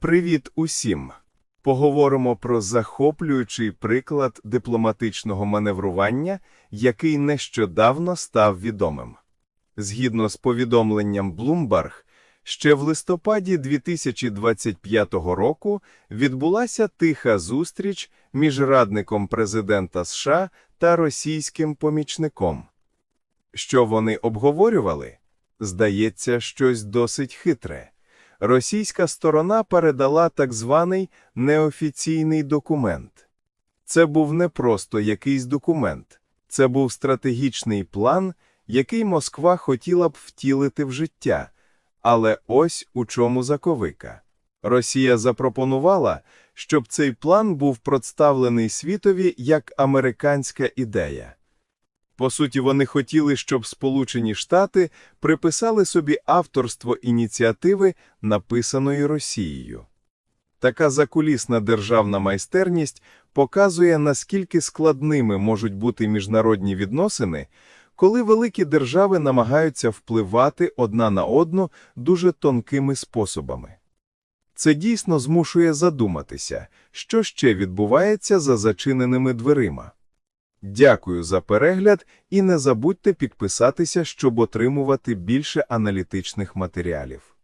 Привіт усім! Поговоримо про захоплюючий приклад дипломатичного маневрування, який нещодавно став відомим. Згідно з повідомленням Bloomberg, ще в листопаді 2025 року відбулася тиха зустріч між радником президента США та російським помічником. Що вони обговорювали? Здається, щось досить хитре. Російська сторона передала так званий неофіційний документ. Це був не просто якийсь документ, це був стратегічний план, який Москва хотіла б втілити в життя. Але ось у чому заковика. Росія запропонувала, щоб цей план був представлений світові як американська ідея. По суті, вони хотіли, щоб Сполучені Штати приписали собі авторство ініціативи, написаної Росією. Така закулісна державна майстерність показує, наскільки складними можуть бути міжнародні відносини, коли великі держави намагаються впливати одна на одну дуже тонкими способами. Це дійсно змушує задуматися, що ще відбувається за зачиненими дверима. Дякую за перегляд і не забудьте підписатися, щоб отримувати більше аналітичних матеріалів.